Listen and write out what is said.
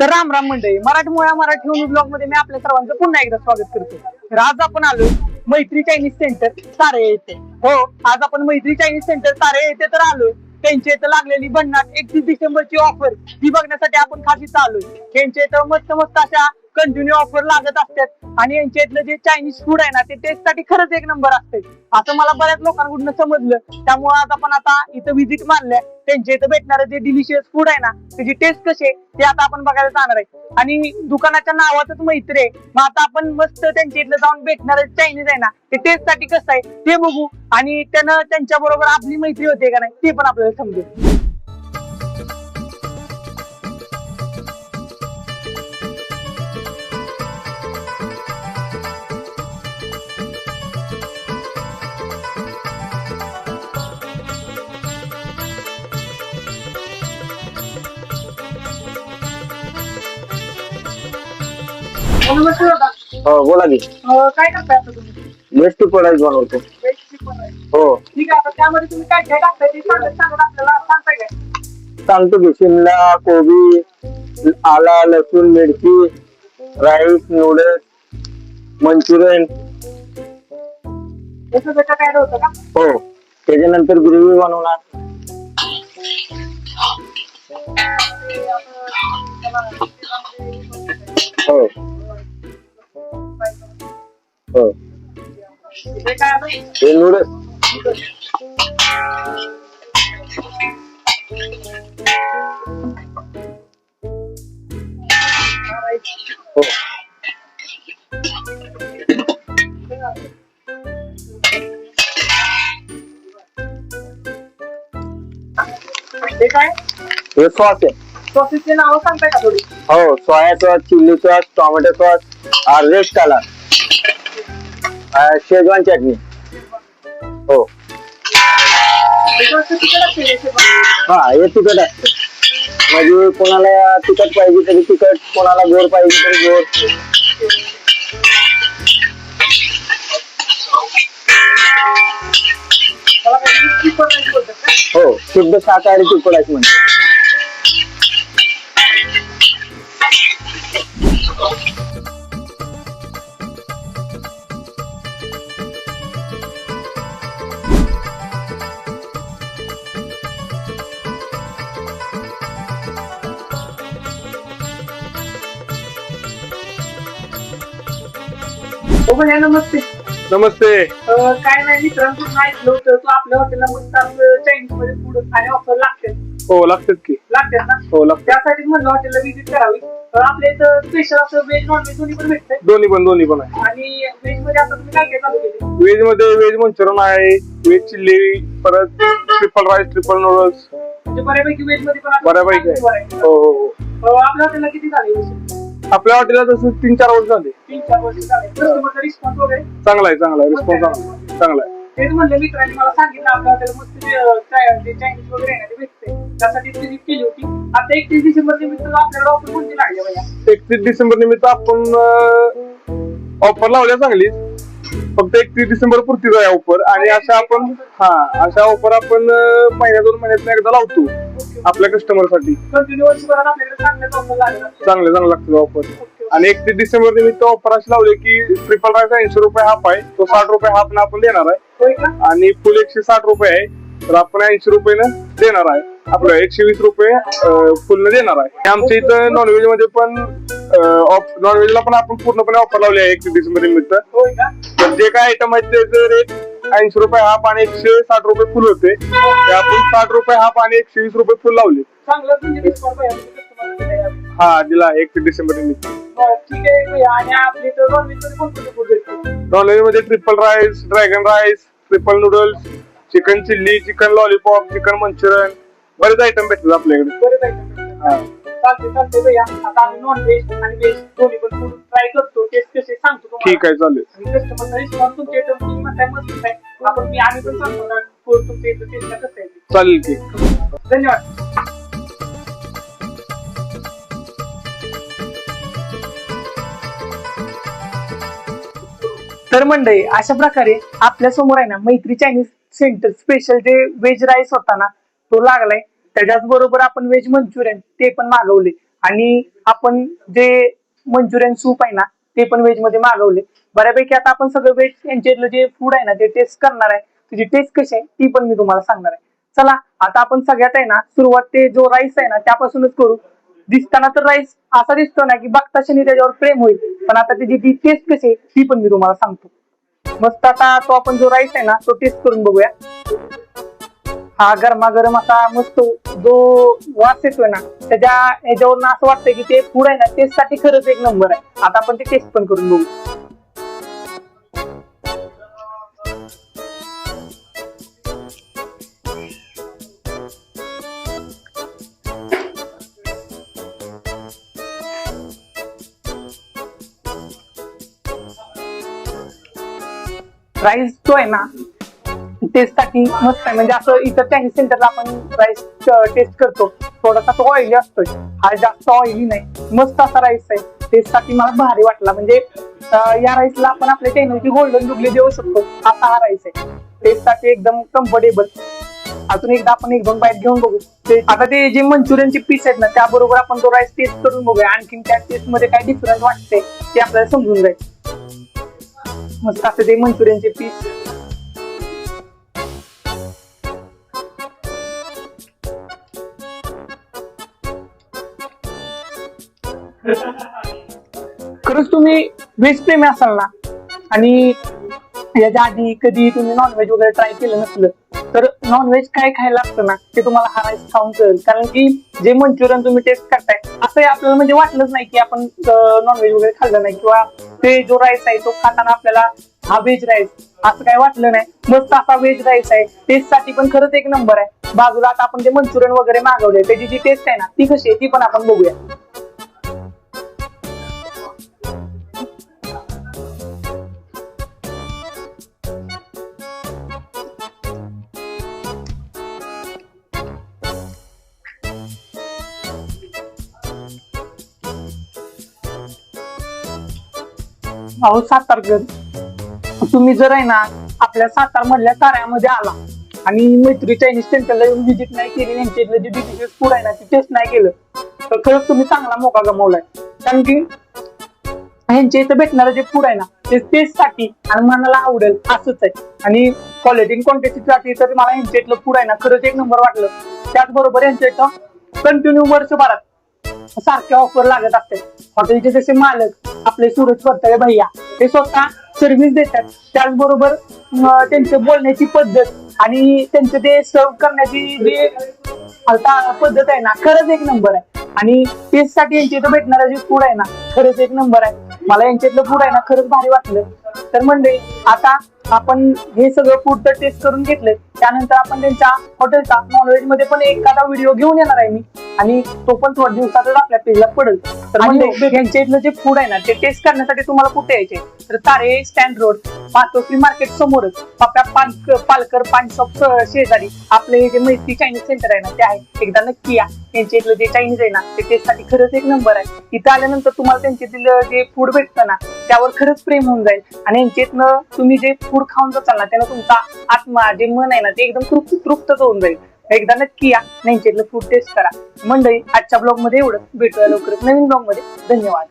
तर राम राम मंडळी मराठी मुळा मराठी होऊन ब्लॉगमध्ये मी आपल्या सर्वांचं पुन्हा एकदा स्वागत करतो तर आज आपण आलो मैत्री चायनीज सेंटर तारे येथे. हो आज आपण मैत्री चायनीज सेंटर तारे येथे तर आलो त्यांच्या इथं लागलेली भन्नाट एकतीस डिसेंबरची ऑफर ती बघण्यासाठी आपण खास इथं आलोय. त्यांच्या इथं मस्त मस्त अशा कंटिन्यू ऑफर लागत असतात. आणि यांच्या इथलं जे चायनीज फूड आहे ना ते टेस्टसाठी खरंच एक नंबर असते असं मला बऱ्याच लोकांकडून समजलं. त्यामुळे आज आपण आता इथं व्हिजिट मारल्या. त्यांच्या इथं भेटणारं जे डिलिशियस फूड आहे ना त्याची टेस्ट कशी आहे ते आता आपण बघायला जाणार आहे. आणि दुकानाच्या नावातच मैत्री आहे. मग आता आपण मस्त त्यांच्या इथलं जाऊन भेटणार चायनीज आहे ना ते टेस्टसाठी कसं आहे ते बघू. आणि त्यानं त्यांच्या बरोबर आपली मैत्री होते का नाही ते पण आपल्याला समजेल. हो बोला की. काय करताय आता तुम्ही? बेस्ट प्रोडक्ट बनवतो. हो. ठीक आहे आता त्यामध्ये तुम्ही काय काय टाकताय ते सांगत सांगत आपल्याला सांगताय काय? सांगतो की शिमला कोबी आला लसूण मिरची राईस नूडल्स मंचुरियन. हे सगळं काय होतं का? हो. त्याच्यानंतर ग्रेव्ही बनवणार. हो? हे. नूडल्स हो. हे काय? हे सॉस आहे. सॉसेसचे नाव सांगताय का थोडी? हो soya sauce chilli sauce tomato sauce red salad schezwan chutney. हो. हा हे तिखट असतं म्हणजे कोणाला तिखट पाहिजे तरी तिखट कोणाला गोड पाहिजे तरी गोड. मला काय वीस चिकन नाही बोलतात का? हो शुद्ध शाकाहारी तिखट म्हणजे भैया नमस्ते. नमस्ते. अं, काय नाही मित्रांकडून ऐकलं होतं? तू आपल्या हॉटेलला मस्त चायनीजमध्ये फूड आणि ऑफर लागते. हो लागतात की. लागतात ना? हो लागतात त्यासाठी म्हणलं हॉटेलला व्हिजिट करावी. तर आपल्या इथं स्पेशल असं व्हेज नॉन व्हेज दोन्ही पण भेटतंय. दोन्ही पण दोन्ही पण आहे. आणि व्हेजमध्ये आता तुम्ही काय काय चालू केले व्हेजमध्ये व्हेज मंचुरियन आहे व्हेज चिल्ली परत ट्रिपल राईस ट्रिपल नूडल्स म्हणजे बऱ्यापैकी व्हेजमध्ये पण आता बऱ्यापैकी चांगली आहे. हो हो हो. अं, आपल्या हॉटेलला किती झाले? आपल्या हॉटेलला तसं तीन चार वर्ष झाले. तीन चार वर्ष झाले. कस्टमरचा रिस्पॉन्स वगैरे? चांगला आहे चांगला आहे. रिस्पॉन्स चांगला चांगला आहे. तेच म्हणले मित्रांनी मला सांगितलं आपल्या हॉटेल मस्त जे, अं, चाय- जे चायनीज वगैरे आहे ना ते भेटते त्यासाठी विजिट केली होती. आता एकतीस डिसेंबर निमित्त आपल्याला ऑफर कोणती लागली भैया? एकतीस डिसेंबर निमित्त आपण ऑफर लावल्या चांगली. फक्त एकतीस डिसेंबर पुरतीच आहे ऑफर आणि अशा आपण हा अशा ऑफर आपण महिन्या दोन महिन्यात एकदा लावतो. आपल्या कस्टमरसाठी. कंटिन्यू वर्षभरात आपल्याकडे चांगल्याच ऑफर लागला चांगले चांगलं लागतं ऑफर आणि एकतीस डिसेंबर निमित्त ऑफर अशी लावली की ट्रिपल राईस ऐंशी रुपये हाफ आहे. तो साठ रुपये हाफ ना आपण देणार आहे. आणि फुल एकशे साठ रुपये आहे. तर आपण ऐंशी रुपयानं देणार आहे. आपलं एकशे वीस रुपये फुल देणार आहे. आमच्या इथं नॉनव्हेजमध्ये पण नॉनव्हेजला पण आपण पूर्णपणे ऑफर लावली आहे एकतीस डिसेंबर निमित्त. जे काय आयटम आहेत त्याचे रेट ऐंशी रुपये हाफ आणि एकशे साठ रुपये फुल होते. ते आपण साठ रुपये हाफ आणि एकशे वीस रुपये फुल लावले. चांगलं म्हणजे. हा दिला एकतीस डिसेंबर निमित्त. बरं, ठीक आहे भैया आणि आपली तर नॉनव्हेजमध्ये non veg triple rice dragon rice triple noodles chicken chilli chicken lollipop chicken manchurian बरेच आयटम भेटतात आपल्याकडे. बरेच आयटम भेटतात. चालते चालते भैया आता आम्ही नॉन व्हेज आणि व्हेज दोन्ही पण फूड ट्राय करतो ठीक आहे चालेल. आपण मी आम्ही पण सांगतो ना तुमच्या इथं कसं आहे. चालेल की. धन्यवाद. तर मंडळी अशा प्रकारे आपल्यासमोर आहे ना मैत्री चायनीज सेंटर स्पेशल जे व्हेज राईस होता ना तो लागलाय. त्याच्याच बरोबर आपण व्हेज मंचुरियन ते पण मागवले. आणि आपण जे मंचुरियन सूप आहे ना ते पण व्हेजमध्ये मागवले. बऱ्यापैकी आता आपण सगळं व्हेज यांच्यातलं जे फूड आहे ना ते टेस्ट करणार आहे. तुझी टेस्ट कशी आहे ती पण मी तुम्हाला सांगणार आहे. चला आता आपण सगळ्यात आहे ना सुरुवात ते जो राईस आहे ना त्यापासूनच करू. दिसताना तर राईस असा दिसतो ना की बघता त्याच्यावर प्रेम होईल. पण आता त्याची ती टेस्ट कशी आहे ती पण मी तुम्हाला सांगतो. मस्त आता तो आपण जो राईस आहे ना तो टेस्ट करून बघूया. हा गरमागरम असा मस्त जो वास येतोय ना त्याच्या ह्याच्यावरून असं वाटतंय की ते फूड आहे ना टेस्टसाठी खरंच एक नंबर आहे. आता आपण ते टेस्ट पण करून बघू. राईस जो आहे ना टेस्टसाठी मस्त आहे. म्हणजे असं इतर चायनीज सेंटरला आपण राईस टेस्ट करतो. थोडासा तो ऑइली असतोय. हा जास्त ऑइली नाही. मस्त असा राईस आहे. टेस्टसाठी मला भारी वाटला. म्हणजे या राईसला आपण आपल्या चॅनलची गोल्डन जुबली देऊ शकतो. असा हा राईस आहे. टेस्टसाठी एकदम कम्फर्टेबल अजून एकदा आपण एक दोन बाईट घेऊन बघू. ते आता ते जे मंचुरियनचे पीस आहेत ना त्याबरोबर आपण तो राईस टेस्ट करून बघूया. आणखीन त्या टेस्टमध्ये काय डिफरन्स वाटते ते आपल्याला समजून जाईल. मस्त असं ते मंचुरियनचे पीस खरंच तुम्ही व्हेज प्रेमी असाल ना आणि याच्या आधी कधी तुम्ही नॉनव्हेज वगैरे ट्राय केलं नसलं तर नॉनव्हेज काय खायला असतं ना ते तुम्हाला हा खाऊन कळेल. कारण की जे मंचुरियन तुम्ही टेस्ट करताय असं आपल्याला म्हणजे वाटलंच नाही की आपण नॉनव्हेज वगैरे खाल्लं नाही किंवा ते जो राईस आहे तो खाताना आपल्याला हा व्हेज राईस असं काय वाटलं नाही. मस्त असा व्हेज राईस आहे टेस्टसाठी पण खरंच एक नंबर आहे. बाजूला आता आपण जे मंचुरियन वगैरे मागवले त्याची जी टेस्ट आहे ना ती कशी आहे ती पण आपण बघूया. अहो सातारकर तुम्ही जर आहे ना आपल्या सातार मधल्या ताऱ्यामध्ये आला आणि मैत्री चायनीज सेंटरला येऊन व्हिजिट नाही केली यांच्या इथलं जे डिलिशियस फूड आहे ना ते टेस्ट नाही केलं तर खरंच तुम्ही चांगला मोका गमावलाय. कारण की ह्यांच्या इथं भेटणारं जे फूड आहे ना ते टेस्टसाठी आणि मनाला आवडेल असंच आहे. आणि क्वालिटी क्वांटिटीसाठी तर मला ह्यांच्या इथलं फूड आहे ना खरंच एक नंबर वाटलं. त्याचबरोबर यांच्या इथं कंटिन्यू वर्षभरात सारख्या ऑफर लागत असतात. हॉटेलचे जसे मालक आपले सूरज परतळे भैया ते स्वतः सर्व्हिस देतात. त्याचबरोबर त्यांचं बोलण्याची पद्धत आणि त्यांचं ते सर्व करण्याची जी आता पद्धत आहे ना खरंच एक नंबर आहे. आणि टेस्टसाठी यांच्या इथं भेटणारा जे फूड आहे ना खरंच एक नंबर आहे. मला यांच्यातलं फूड आहे ना खरंच भारी वाटलं. तर म्हणजे आता आपण हे सगळं फूड तर टेस्ट करून घेतलं त्यानंतर आपण त्यांच्या हॉटेलचा नॉनव्हेजमध्ये पण एखादा व्हिडिओ घेऊन येणार आहे मी. आणि तो पण थोड्या दिवसातच आपल्या पेजला पडेल. तर म्हणजे यांच्या इथलं जे फूड आहे ना ते टेस्ट करण्यासाठी तुम्हाला कुठे यायचे? तर तारे स्टँड रोड पाचोत्री मार्केट समोरच. आपल्या पालक पालकर पान शॉप शेजारी आपले हे जे मैत्री चायनीज सेंटर आहे ना ते आहे. एकदा नक्की या. त्यांच्या इथलं जे चायनीज आहे ना ते टेस्टसाठी खरंच एक नंबर आहे. इथं आल्यानंतर तुम्हाला त्यांच्या इथलं जे फूड भेटतं ना त्यावर खरंच प्रेम होऊन जाईल. आणि यांच्या इथनं तुम्ही जे फूड खाऊन जाचाल ना त्यानं तुमचा आत्मा जे मन आहे ना ते एकदम तृप्त तृप्तच होऊन जाईल. एकदा नक्की या. नाही इथलं फूड टेस्ट करा. मंडळी आजच्या ब्लॉगमध्ये एवढं भेटूया लवकरच नवीन ब्लॉगमध्ये. धन्यवाद.